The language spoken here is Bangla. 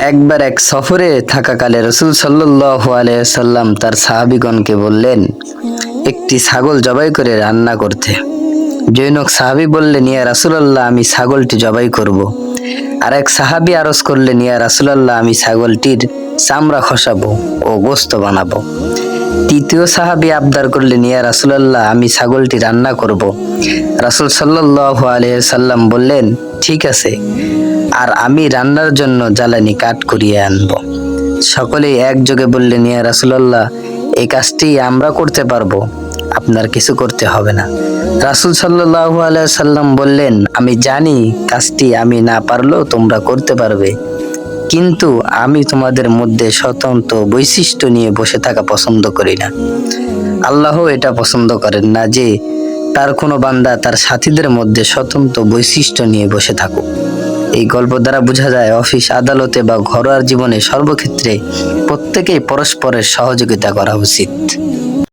একবার এক সফরে থাকাকালে রসুল সাল্লাহ আলাইসাল্লাম তার সাহাবিগণকে বললেন, একটি ছাগল জবাই করে রান্না করতে জৈনক সাহাবি বললেন, ইয়া রাসুলাল্লাহ, আমি ছাগলটি জবাই করব। আর এক সাহাবি আরজ করলেন, ইয়া রাসুলাল্লাহ, আমি ছাগলটির চামড়া খসাবো ও গোস্ত বানাবো তৃতীয় সাহাবি আবদার করলেন, ইয়া রাসুলাল্লাহ, আমি ছাগলটি রান্না করব। রাসুল সাল্লাহ আলিয়াল্লাম বললেন, ঠিক আছে, আর আমি রান্নার জন্য জ্বালানি কাঠ করিয়ে আনব সকলেই একযোগে বললেন, ইয়া রাসুলাল্লাহ, এই কাজটি আমরা করতে পারব, আপনার কিছু করতে হবে না রাসুল সাল্লাহ সাল্লাম বললেন, আমি জানি কাজটি আমি না পারলেও তোমরা করতে পারবে কিন্তু আমি তোমাদের মধ্যে স্বতন্ত্র বৈশিষ্ট্য নিয়ে বসে থাকা পছন্দ করি না। আল্লাহ এটা পছন্দ করেন না যে তার কোনো বান্দা তার সাথীদের মধ্যে স্বতন্ত্র বৈশিষ্ট্য নিয়ে বসে থাকুক। এই গল্প দ্বারা বোঝা যায় অফিস, আদালতে বা ঘরোয়ার জীবনে সর্বক্ষেত্রে প্রত্যেকেই পরস্পরের সহযোগিতা করা উচিত।